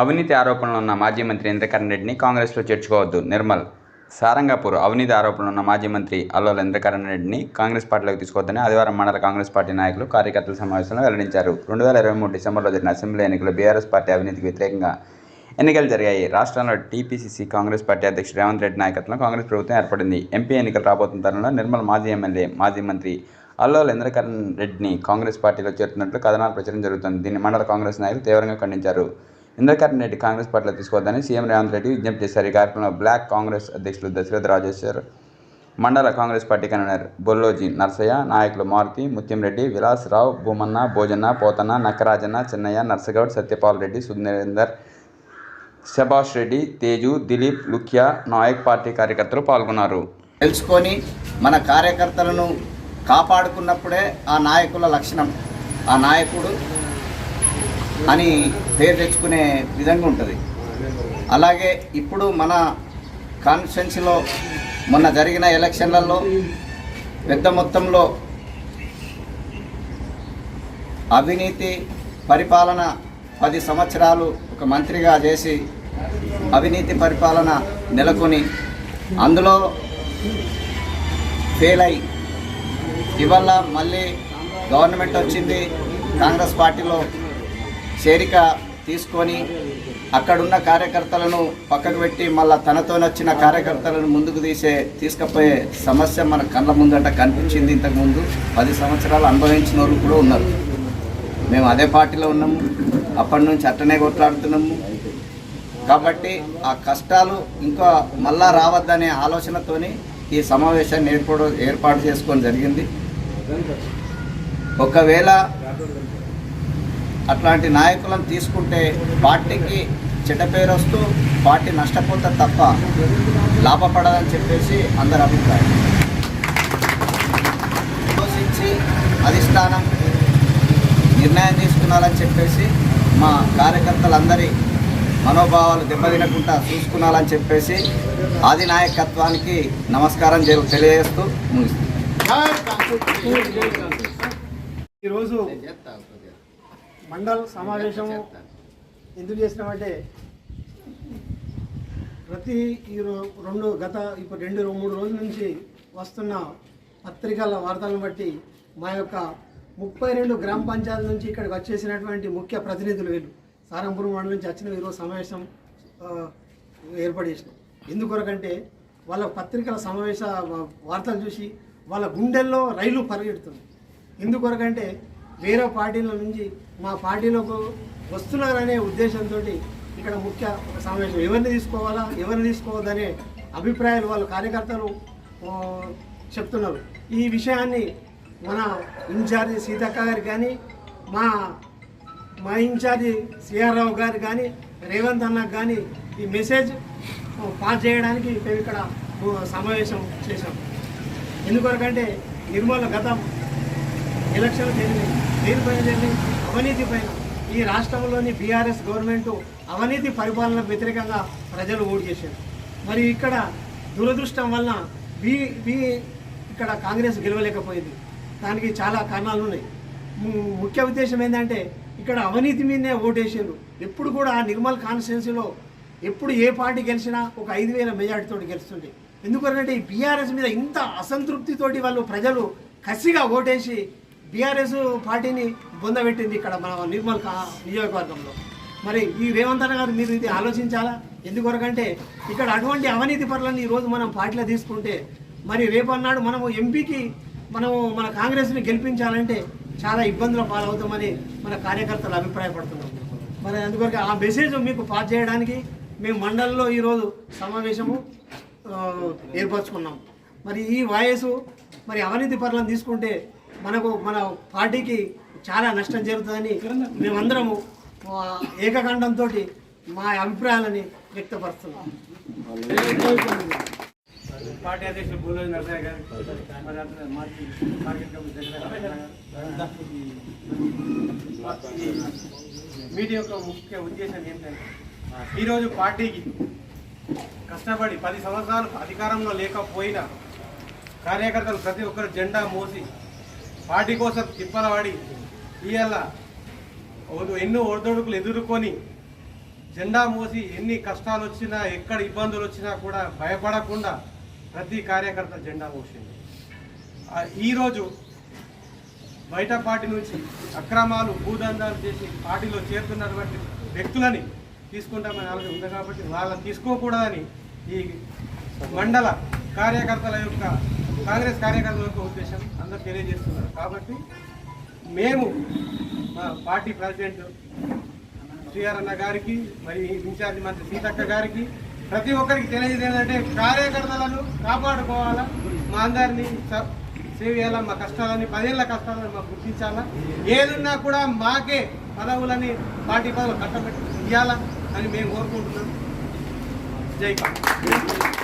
అవినీతి ఆరోపణలు ఉన్న మాజీ మంత్రి ఇంద్రకరణ్ రెడ్డిని కాంగ్రెస్లో చేర్చుకోవద్దు. నిర్మల్ సారంగాపూర్ అవినీతి ఆరోపణలు ఉన్న మాజీ మంత్రి అల్లోల ఇంద్రకరణ్ రెడ్డిని కాంగ్రెస్ పార్టీలోకి తీసుకోవద్దని ఆదివారం మండల కాంగ్రెస్ పార్టీ నాయకులు కార్యకర్తల సమావేశంలో వెల్లడించారు. రెండు వేల ఇరవై మూడు డిసెంబర్లో జరిగిన అసెంబ్లీ ఎన్నికలు బీఆర్ఎస్ పార్టీ అవినీతికి వ్యతిరేకంగా ఎన్నికలు జరిగాయి. రాష్ట్రంలో టీపీసీసీ కాంగ్రెస్ పార్టీ అధ్యక్షుడు రేవంత్ రెడ్డి నాయకత్వంలో కాంగ్రెస్ ప్రభుత్వం ఏర్పడింది. ఎంపీ ఎన్నికలు రాబోతున్న తరుణంలో నిర్మల్ మాజీ ఎమ్మెల్యే మాజీ మంత్రి అల్లోల ఇంద్రకరణ్ రెడ్డిని కాంగ్రెస్ పార్టీలో చేరుతున్నట్లు కథనాలు ప్రచారం జరుగుతుంది. దీన్ని మండల కాంగ్రెస్ నాయకులు తీవ్రంగా ఖండించారు. ఇంద్రకరణ్ రెడ్డి కాంగ్రెస్ పార్టీలో తీసుకోవద్దని సీఎం రేవంత్ రెడ్డి విజ్ఞప్తి చేశారు. ఈ కార్యక్రమంలో బ్లాక్ కాంగ్రెస్ అధ్యక్షులు దశరథ రాజేశ్వర్ మండల Congress party convener Bolloji Narsaiah నాయకులు మారుతి ముత్యంరెడ్డి విలాస్ రావు భూమన్న భోజన్న పోతన్న నక్కరాజన్న చిన్నయ్య నర్సగౌడ్ సత్యపాల్ రెడ్డి సుందరేందర్ శభాష్ రెడ్డి తేజు దిలీప్ లుఖ్యా నాయక్ పార్టీ కార్యకర్తలు పాల్గొన్నారు. తెలుసుకొని మన కార్యకర్తలను కాపాడుకున్నప్పుడే ఆ నాయకుల లక్షణం. ఆ నాయకుడు అని పేరు తెచ్చుకునే విధంగా ఉంటుంది. అలాగే ఇప్పుడు మన కాన్స్టిట్యున్సీలో మొన్న జరిగిన ఎలక్షన్లలో పెద్ద మొత్తంలో అవినీతి పరిపాలన పది సంవత్సరాలు ఒక మంత్రిగా చేసి అవినీతి పరిపాలన నెలకొని అందులో ఫెయిల్ అయి ఇవల్ల మళ్ళీ గవర్నమెంట్ వచ్చింది కాంగ్రెస్ పార్టీలో చేరిక తీసుకొని అక్కడున్న కార్యకర్తలను పక్కకు పెట్టి మళ్ళీ తనతో నచ్చిన కార్యకర్తలను ముందుకు తీసే తీసుకుపోయే సమస్య మన కళ్ళ ముందట కనిపించింది ఇంతకుముందు. పది సంవత్సరాలు అనుభవించిన వాళ్ళు కూడా ఉన్నారు. మేము అదే పార్టీలో ఉన్నాము. అప్పటి నుంచి అట్టనే కొట్లాడుతున్నాము. కాబట్టి ఆ కష్టాలు ఇంకా మళ్ళా రావద్దనే ఆలోచనతోని ఈ సమావేశాన్ని ఏర్పాటు ఏర్పాటు చేసుకోవడం జరిగింది. ఒకవేళ అట్లాంటి నాయకులను తీసుకుంటే పార్టీకి చెడ్డ పేరు వస్తూ పార్టీ నష్టపోతే తప్ప లాభపడదని చెప్పేసి అందరి అభిప్రాయం. ఆలోచించి అధిష్టానం నిర్ణయం తీసుకున్నారని చెప్పేసి మా కార్యకర్తలందరి మనోభావాలు దెబ్బతినకుండా చూసుకున్నారని చెప్పేసి ఆది నాయకత్వానికి నమస్కారం జరు- తెలియజేస్తూ ముగిస్తాను ఈరోజు మండల్ సమావేశము ఎందుకు చేసినామంటే ప్రతి ఈ రెండు గత ఇప్పుడు రెండు మూడు రోజుల నుంచి వస్తున్న పత్రికల వార్తలను బట్టి మా యొక్క ముప్పై రెండు గ్రామ పంచాయతీల నుంచి ఇక్కడికి వచ్చేసినటువంటి ముఖ్య ప్రతినిధులు వీళ్ళు. సారంపురం మండలం నుంచి వచ్చిన ఈరోజు సమావేశం ఏర్పాటు చేసినాం. ఎందుకొరకంటే వాళ్ళ పత్రికల సమావేశ వార్తలు చూసి వాళ్ళ గుండెల్లో రైలు పరిగెడుతుంది ఎందుకొరకంటే వేరే పార్టీల నుంచి మా పార్టీలోకి వస్తున్నారనే ఉద్దేశంతో ఇక్కడ ముఖ్య సమావేశం. ఎవరిని తీసుకోవాలా ఎవరిని తీసుకోవద్దనే అభిప్రాయాలు వాళ్ళ కార్యకర్తలు చెప్తున్నారు. ఈ విషయాన్ని మన ఇన్ఛార్జి సీతక్క గారికి కానీ మా మా ఇన్ఛార్జి సిఆర్ రావు గారు కానీ రేవంత్ అన్నకు కానీ ఈ మెసేజ్ పాస్ చేయడానికి మేము ఇక్కడ సమావేశం చేశాం. ఎందుకొరకంటే నిర్మల గతం ఎలక్షన్లు జరిగినాయి. దేనిపైన జరిగినాయి? అవినీతి పైన. ఈ రాష్ట్రంలోని బీఆర్ఎస్ గవర్నమెంట్ అవినీతి పరిపాలన వ్యతిరేకంగా ప్రజలు ఓటు చేశారు. మరి ఇక్కడ దురదృష్టం వలన బీ బీ ఇక్కడ కాంగ్రెస్ గెలవలేకపోయింది. దానికి చాలా కారణాలు ఉన్నాయి. ముఖ్య ఉద్దేశం ఏంటంటే ఇక్కడ అవినీతి మీదనే ఓటేసారు ఎప్పుడు కూడా ఆ నిర్మల్ కాన్స్టిట్యున్సీలో ఎప్పుడు ఏ పార్టీ గెలిచినా ఒక ఐదు వేల మెజార్టీతో గెలుస్తుంది ఎందుకంటే ఈ బీఆర్ఎస్ మీద ఇంత అసంతృప్తితోటి వాళ్ళు ప్రజలు కసిగా ఓటేసి బీఆర్ఎస్ పార్టీని బొందబెట్టింది ఇక్కడ మన నిర్మల్ నియోజకవర్గంలో. మరి ఈ రేవంత్ అన్న గారు మీరు ఇది ఆలోచించాలా? ఎందుకొరకంటే ఇక్కడ అటువంటి అవినీతి పనులను ఈరోజు మనం పార్టీలో తీసుకుంటే మరి రేపన్నాడు మనము ఎంపీకి మనము మన కాంగ్రెస్ని గెలిపించాలంటే చాలా ఇబ్బందుల పాలవుతామని మన కార్యకర్తలు అభిప్రాయపడుతున్నాం మరి అందుకొరకు ఆ మెసేజ్ మీకు పాస్ చేయడానికి మేము మండలంలో ఈరోజు సమావేశము ఏర్పరచుకున్నాం. మరి ఈ వాయసు మరి అవినీతి పనులను తీసుకుంటే మనకు మన పార్టీకి చాలా నష్టం జరుగుతుందని మేమందరము ఆ, ఏకకంఠంతో మా అభిప్రాయాలని వ్యక్తపరుస్తున్నాం. పార్టీ అధ్యక్షులు బుల్లోజు నరసయ్య గారు మరి మార్కెట్ కమిటీ మీడియా యొక్క ముఖ్య ఉద్దేశం ఏంటంటే ఈరోజు పార్టీకి కష్టపడి పది సంవత్సరాలు అధికారంలో లేకపోయినా కార్యకర్తలు ప్రతి ఒక్కరు జెండా మోసి పార్టీ కోసం తిప్పలవాడి ఇవాళ ఎన్నో ఒడిదొడుకులు ఎదుర్కొని జెండా మోసి ఎన్ని కష్టాలు వచ్చినా ఎక్కడ ఇబ్బందులు వచ్చినా కూడా భయపడకుండా ప్రతి కార్యకర్త జెండా మోసింది. ఈరోజు బయట పార్టీ నుంచి అక్రమాలు భూదందాలు చేసి పార్టీలో చేరుతున్నటువంటి వ్యక్తులని తీసుకుంటామని ఆలోచన ఉంది కాబట్టి వాళ్ళని తీసుకోకూడదని ఈ మండల కార్యకర్తల యొక్క కాంగ్రెస్ కార్యకర్తల యొక్క ఉద్దేశం అందరూ తెలియజేస్తున్నారు. కాబట్టి మేము మా పార్టీ ప్రెసిడెంట్ శ్రీఆర్ అన్న గారికి మరి ఇన్ఛార్జ్ మంత్రి సీతక్క గారికి ప్రతి ఒక్కరికి తెలియజేది ఏంటంటే కార్యకర్తలను కాపాడుకోవాలా? మా అందరినీ స- సేవ్ చేయాలా? మా కష్టాలని పదేళ్ళ కష్టాలను మాకు గుర్తించాలా? ఏదున్నా కూడా మాకే పదవులని పార్టీ పదవులు కట్టబెట్టి ఇవ్వాలా అని మేము కోరుకుంటున్నాం. జై